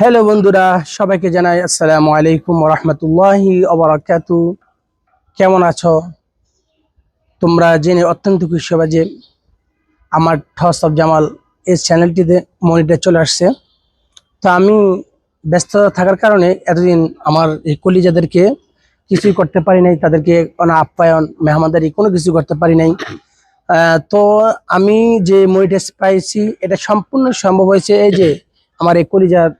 Hello বন্ধুরা, সবাইকে জানাই আসসালামু আলাইকুম রহমতুল্লাহি অবরাকাতু কেমন আছো? তোমরা জেনে অত্যন্ত খুশি হবে যে আমার ঠস অফ জামাল এই চ্যানেলটিতে মনিটর চলে আসছে। তো আমি ব্যস্ত থাকার কারণে এতদিন আমার এই কলিজাদেরকে কিছুই করতে পারি নাই, তাদেরকে কোনো আপ্যায়ন, মেহমানদারি কোনো কিছু করতে পারি নাই। তো আমি যে মনিটাইজ পাইছি, এটা সম্পূর্ণ সম্ভব হয়েছে এই যে আমার এই কলিজার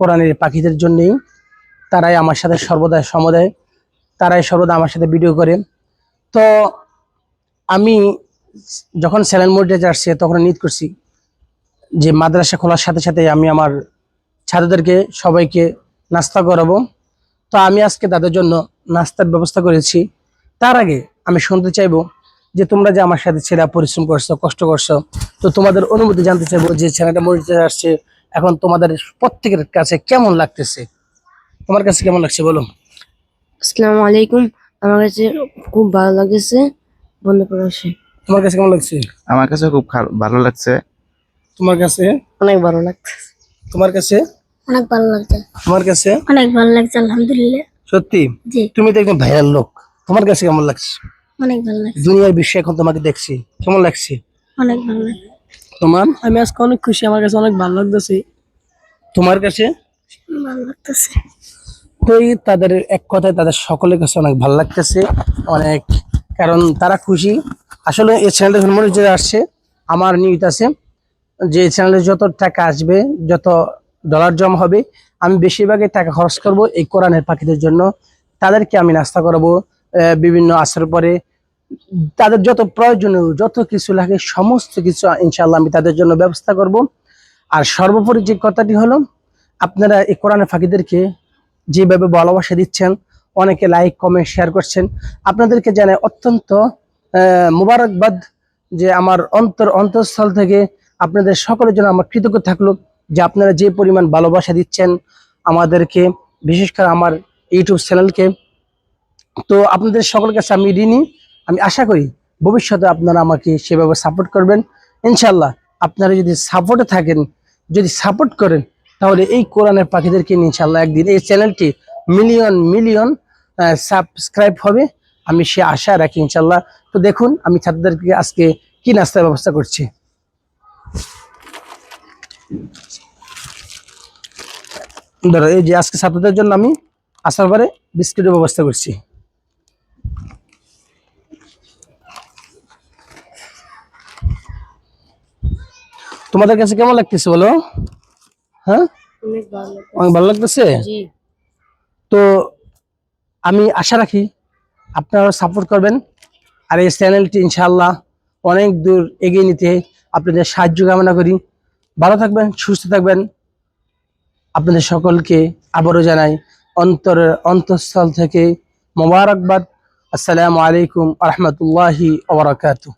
কোরআনের পাখিদের জন্যই তারাই আমার সাথে সর্বদা সমদায় তারাই সর্বদা আমার সাথে ভিডিও করে। তো আমি যখন স্যালেন মনিটাইজ আসছে তখন নিত করছি যে মাদ্রাসা খোলার সাথে সাথে আমি আমার ছাত্রদেরকে সবাইকে নাস্তা করাবো। তো আমি আজকে তাদের জন্য নাস্তার ব্যবস্থা করেছি। তার আগে আমি শুনতে চাইব যে তোমরা যে আমার সাথে ছেলেরা পরিশ্রম করছ, কষ্ট করছ, তো তোমাদের অনুমতি জানতে চাইব যে ছেলেটা মরিতে আসছে এখন তোমাদের প্রত্যেকের কাছে কেমন লাগতেছে? তোমার কাছে কেমন লাগছে বলো? আসসালামু আলাইকুম। আমার কাছে খুব ভালো লাগছে বন্ধ করে তোমার কাছে কেমন লাগছে? আমার কাছে খুব ভালো লাগছে। তোমার কাছে? অনেক ভালো লাগছে। তোমার কাছে? অনেক ভালো লাগছে। তোমার কাছে? অনেক ভালো লাগছে আলহামদুলিল্লাহ। সত্যি? তুমি তো একদম ভাইরাল লোক। তোমার কাছে কেমন লাগছে? অনেক ভালো লাগছে। দুনিয়ার বিশ্বে এখন তোমাকে দেখছি। কেমন লাগছে? অনেক ভালো লাগছে। তোমার? আমি আজকে অনেক খুশি আমার কাছে অনেক ভালো লাগতেছে। তোমার কাছে? ভালো লাগতেছে। তো তাদের এক কথায় তাদের সকলের কাছে অনেক ভালো লাগতেছে অনেক কারণ তারা খুশি। আসলে এই চ্যানেলটা মনে যে আসছে আমার নিয়ত আছে যে চ্যানেলে যত টাকা আসবে যত ডলার জমা হবে আমি বেশিরভাগই টাকা খরচ করব এই কোরআনের পাখিদের জন্য। তাদেরকে আমি নাস্তা করাবো বিভিন্ন আসার পরে তাদের যত প্রয়োজনীয়, যত কিছু লাগে, সমস্ত কিছু ইনশাল্লাহ আমি তাদের জন্য ব্যবস্থা করব। আর সর্বোপরি যে কথাটি হলো, আপনারা এই কোরআনের পাখিদেরকে যেভাবে ভালোবাসা দিচ্ছেন, অনেকে লাইক কমেন্ট শেয়ার করছেন, আপনাদেরকে জানাই অত্যন্ত মোবারকবাদ যে আমার অন্তর, অন্তঃস্থল থেকে আপনাদের সকলের জন্য আমার কৃতজ্ঞ থাকল যে আপনারা যে পরিমাণ ভালোবাসা দিচ্ছেন আমাদেরকে, বিশেষ করে আমার ইউটিউব চ্যানেলকে। তো আপনাদের সকলের কাছে আমি ঋণী। আমি আশা করি ভবিষ্যতে আপনারা আমাকে সেভাবে সাপোর্ট করবেন। ইনশাল্লাহ আপনারা যদি সাপোর্টে থাকেন, যদি সাপোর্ট করেন, তাহলে এই কোরআনের পাখিদেরকে ইনশাল্লাহ একদিন এই চ্যানেলটি মিলিয়ন মিলিয়ন সাবস্ক্রাইব হবে। আমি সে আশা রাখি ইনশাল্লাহ তো দেখুন, আমি ছাত্রদেরকে আজকে কি নাস্তার ব্যবস্থা করছি। ধরো এই যে আজকে ছাত্রদের জন্য আমি আসার পরে বিস্কুটের ব্যবস্থা করছি। তোমাদের কাছে কেমন লাগতেছে বলো? হ্যাঁ? অনেক ভালো লাগতেছে। তো আমি আশা রাখি আপনারা সাপোর্ট করবেন আর এই চ্যানেলটি ইনশাআল্লাহ অনেক দূর এগিয়ে নিতে আপনাদের সাহায্য কামনা করি। ভালো থাকবেন সুস্থ থাকবেন। আপনাদের সকলকে আবারও জানাই অন্তরের অন্তঃস্থল থেকে মোবারকবাদ। আসসালামু আলাইকুম আহমতুল্লাহি ওবরাকাতু